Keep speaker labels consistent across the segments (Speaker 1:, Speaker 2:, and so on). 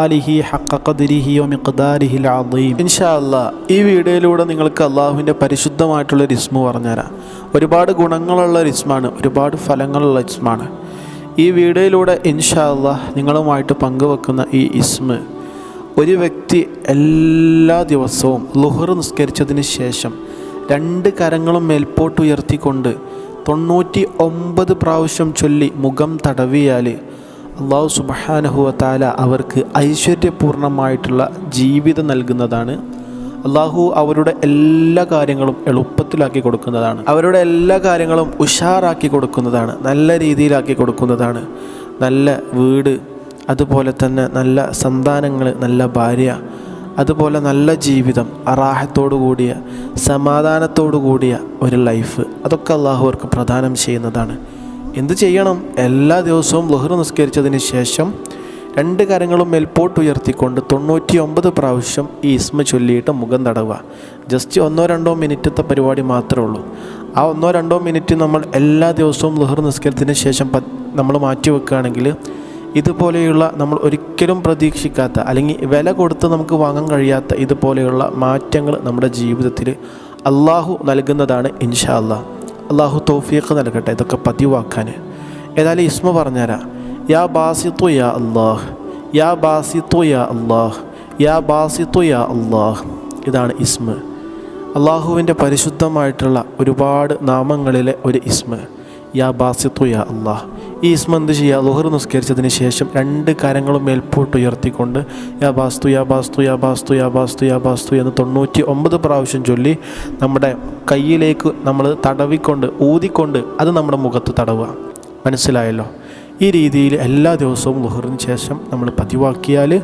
Speaker 1: ആലിഹി ഇൻഷാ ഈ വീഡിയോയിലൂടെ നിങ്ങൾക്ക് അള്ളാഹുവിന്റെ പരിശുദ്ധമായിട്ടുള്ള ഒരു ഇസ്മു പറഞ്ഞുതരാം. ഒരുപാട് ഗുണങ്ങളുള്ള ഇസ്മാണ് ഒരുപാട് ഫലങ്ങളുള്ള ഇസ്മാണ്. ഈ വീഡിയോയിലൂടെ ഇൻഷാ അള്ളാഹ് നിങ്ങളുമായിട്ട് പങ്കുവെക്കുന്ന ഈ ഇസ്മ് ഒരു വ്യക്തി എല്ലാ ദിവസവും ലുഹർ നിസ്കരിച്ചതിന് ശേഷം രണ്ട് കരങ്ങളും മേൽപ്പോട്ടുയർത്തിക്കൊണ്ട് തൊണ്ണൂറ്റി ഒമ്പത് പ്രാവശ്യം ചൊല്ലി മുഖം തടവിയാൽ അള്ളാഹു സുബഹാനഹുവ താല അവർക്ക് ഐശ്വര്യപൂർണമായിട്ടുള്ള ജീവിതം നൽകുന്നതാണ്. അള്ളാഹു അവരുടെ എല്ലാ കാര്യങ്ങളും എളുപ്പത്തിലാക്കി കൊടുക്കുന്നതാണ്. അവരുടെ എല്ലാ കാര്യങ്ങളും ഉഷാറാക്കി കൊടുക്കുന്നതാണ്. നല്ല രീതിയിലാക്കി കൊടുക്കുന്നതാണ്. നല്ല വീട് അതുപോലെ തന്നെ നല്ല സന്താനങ്ങൾ നല്ല ഭാര്യ അതുപോലെ നല്ല ജീവിതം അറാഹത്തോടു കൂടിയ സമാധാനത്തോടു കൂടിയ ഒരു ലൈഫ്. അതൊക്കെ അള്ളാഹു അവർക്ക് പ്രദാനം ചെയ്യുന്നതാണ്. എന്ത് ചെയ്യണം? എല്ലാ ദിവസവും ലഹർ നിസ്കരിച്ചതിന് ശേഷം രണ്ട് കരങ്ങളും മേൽപോട്ട് ഉയർത്തിക്കൊണ്ട് തൊണ്ണൂറ്റി ഒമ്പത് പ്രാവശ്യം ഈ ഇസ്മ ചൊല്ലിയിട്ട് മുഖം തടവുക. ജസ്റ്റ് ഒന്നോ രണ്ടോ മിനിറ്റത്തെ പരിപാടി മാത്രമേ ഉള്ളൂ. ആ ഒന്നോ രണ്ടോ മിനിറ്റ് നമ്മൾ എല്ലാ ദിവസവും ലഹർ നിസ്കരിച്ചതിന് ശേഷം നമ്മൾ മാറ്റി വെക്കുകയാണെങ്കിൽ ഇതുപോലെയുള്ള നമ്മൾ ഒരിക്കലും പ്രതീക്ഷിക്കാത്ത അല്ലെങ്കിൽ വില കൊടുത്ത് നമുക്ക് വാങ്ങാൻ കഴിയാത്ത ഇതുപോലെയുള്ള മാറ്റങ്ങൾ നമ്മുടെ ജീവിതത്തിൽ അള്ളാഹു നൽകുന്നതാണ് ഇൻഷാ അള്ളാഹ് അള്ളാഹു തോഫീഖ് നൽകട്ടെ. ഇതൊക്കെ പതിവാക്കാൻ. ഏതായാലും ഇസ്മ പറഞ്ഞുതരാം. യാ ബാസിത്തു യാ അള്ളാഹ്. യാ ബാസിത്തു യാ അള്ളാഹ്. യാ ബാസിത്തു യാ അള്ളാഹ്. ഇതാണ് ഇസ്മ. അള്ളാഹുവിന്റെ പരിശുദ്ധമായിട്ടുള്ള ഒരുപാട് നാമങ്ങളിലെ ഒരു ഇസ്മ. യാ ബാസിത്തു യാ അള്ളാഹ്. ഈ ഇസ്മ എന്ത് ചെയ്യുക. ലുഹർ നിസ്കരിച്ചതിന് ശേഷം രണ്ട് കരങ്ങളും മേൽപോട്ട് ഉയർത്തിക്കൊണ്ട് യാ ബാസ്തു യാ ബാസ്തു യാ ബാസ്തു യാ ബാസ്തു യാ ബാസ്തു എന്ന് തൊണ്ണൂറ്റി ഒമ്പത് പ്രാവശ്യം ചൊല്ലി നമ്മുടെ കയ്യിലേക്ക് നമ്മൾ തടവിക്കൊണ്ട് ഊതിക്കൊണ്ട് അത് നമ്മുടെ മുഖത്ത് തടവുക. മനസ്സിലായല്ലോ? ഈ രീതിയിൽ എല്ലാ ദിവസവും ലുഹറിന് ശേഷം നമ്മൾ പതിവാക്കിയാൽ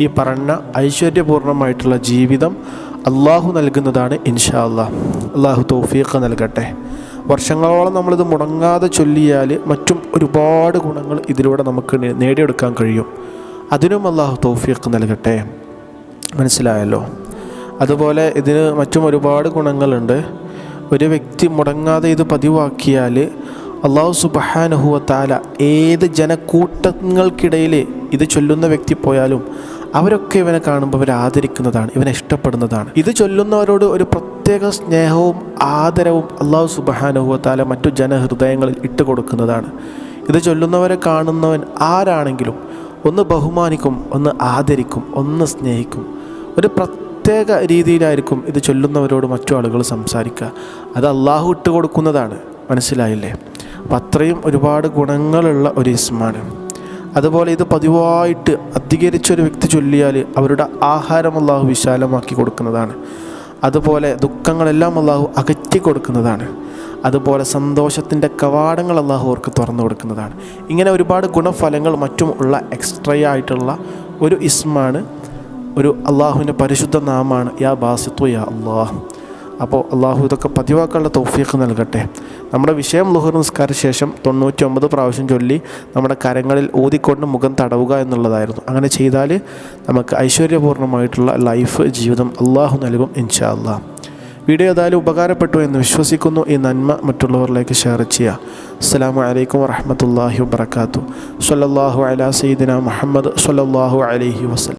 Speaker 1: ഈ പറഞ്ഞ ഐശ്വര്യപൂർണമായിട്ടുള്ള ജീവിതം അള്ളാഹു നൽകുന്നതാണ് ഇൻഷാ അള്ളാഹ് അള്ളാഹു തൗഫീഖ് നൽകട്ടെ. വർഷങ്ങളോളം നമ്മളിത് മുടങ്ങാതെ ചൊല്ലിയാൽ മറ്റും ഒരുപാട് ഗുണങ്ങൾ ഇതിലൂടെ നമുക്ക് നേടിയെടുക്കാൻ കഴിയും. അതിനും അള്ളാഹു തോഫിയൊക്കെ നൽകട്ടെ. മനസ്സിലായല്ലോ? അതുപോലെ ഇതിന് മറ്റും ഒരുപാട് ഗുണങ്ങളുണ്ട്. ഒരു വ്യക്തി മുടങ്ങാതെ ഇത് പതിവാക്കിയാൽ അള്ളാഹു സുബഹാനഹുവ താല ഏത് ജനക്കൂട്ടങ്ങൾക്കിടയിൽ ഇത് ചൊല്ലുന്ന വ്യക്തി പോയാലും അവരൊക്കെ ഇവനെ കാണുമ്പോൾ ഇവരെ ആദരിക്കുന്നതാണ് ഇവനെ ഇഷ്ടപ്പെടുന്നതാണ്. ഇത് ചൊല്ലുന്നവരോട് ഒരു പ്രത്യേക സ്നേഹവും ആദരവും അള്ളാഹു സുബഹാനഹുവ താല മറ്റു ജനഹൃദയങ്ങളിൽ ഇട്ട് കൊടുക്കുന്നതാണ് ഇത് ചൊല്ലുന്നവരെ കാണുന്നവൻ ആരാണെങ്കിലും ഒന്ന് ബഹുമാനിക്കും ഒന്ന് ആദരിക്കും ഒന്ന് സ്നേഹിക്കും. ഒരു പ്രത്യേക രീതിയിലായിരിക്കും ഇത് ചൊല്ലുന്നവരോട് മറ്റു ആളുകൾ സംസാരിക്കുക. അത് അള്ളാഹു ഇട്ട് കൊടുക്കുന്നതാണ് മനസ്സിലായില്ലേ? അപ്പം അത്രയും ഒരുപാട് ഗുണങ്ങളുള്ള ഒരു ഇസ്മാണ്. അതുപോലെ ഇത് പതിവായിട്ട് അധികരിച്ചൊരു വ്യക്തി ചൊല്ലിയാൽ അവരുടെ ആഹാരം അള്ളാഹു വിശാലമാക്കി കൊടുക്കുന്നതാണ്. അതുപോലെ ദുഃഖങ്ങളെല്ലാം അള്ളാഹു അകറ്റി കൊടുക്കുന്നതാണ്. അതുപോലെ സന്തോഷത്തിന്റെ കവാടങ്ങൾ അള്ളാഹു അവർക്ക് തുറന്നു കൊടുക്കുന്നതാണ്. ഇങ്ങനെ ഒരുപാട് ഗുണഫലങ്ങൾ മറ്റും ഉള്ള എക്സ്ട്രാ ആയിട്ടുള്ള ഒരു ഇസ്മാണ് ഒരു അള്ളാഹുവിന്റെ പരിശുദ്ധ നാമാണ്. യാ ബാസിത്തു യാ അള്ളാഹ്. അപ്പോൾ അള്ളാഹു ഇതൊക്കെ പതിവാക്കാനുള്ള തൗഫീഖ് നൽകട്ടെ. നമ്മുടെ വിഷയം ലുഹർ നിസ്കാര ശേഷം തൊണ്ണൂറ്റി ഒമ്പത് പ്രാവശ്യം ചൊല്ലി നമ്മുടെ കരങ്ങളിൽ ഊതിക്കൊണ്ട് മുഖം തടവുക എന്നുള്ളതായിരുന്നു. അങ്ങനെ ചെയ്താൽ നമുക്ക് ഐശ്വര്യപൂർണമായിട്ടുള്ള ലൈഫ് ജീവിതം അള്ളാഹു നൽകും ഇൻഷാ അള്ളാഹ് വീഡിയോ ഏതായാലും ഉപകാരപ്പെട്ടു എന്ന് വിശ്വസിക്കുന്നു. ഈ നന്മ മറ്റുള്ളവരിലേക്ക് ഷെയർ ചെയ്യുക. അസ്സാം വലൈക്കും വറഹമത്തല്ലാഹി വാത്തു സല്ലാഹു അല സീദിന മുഹമ്മദ് സല്ലാഹു അലഹി വസ്ലം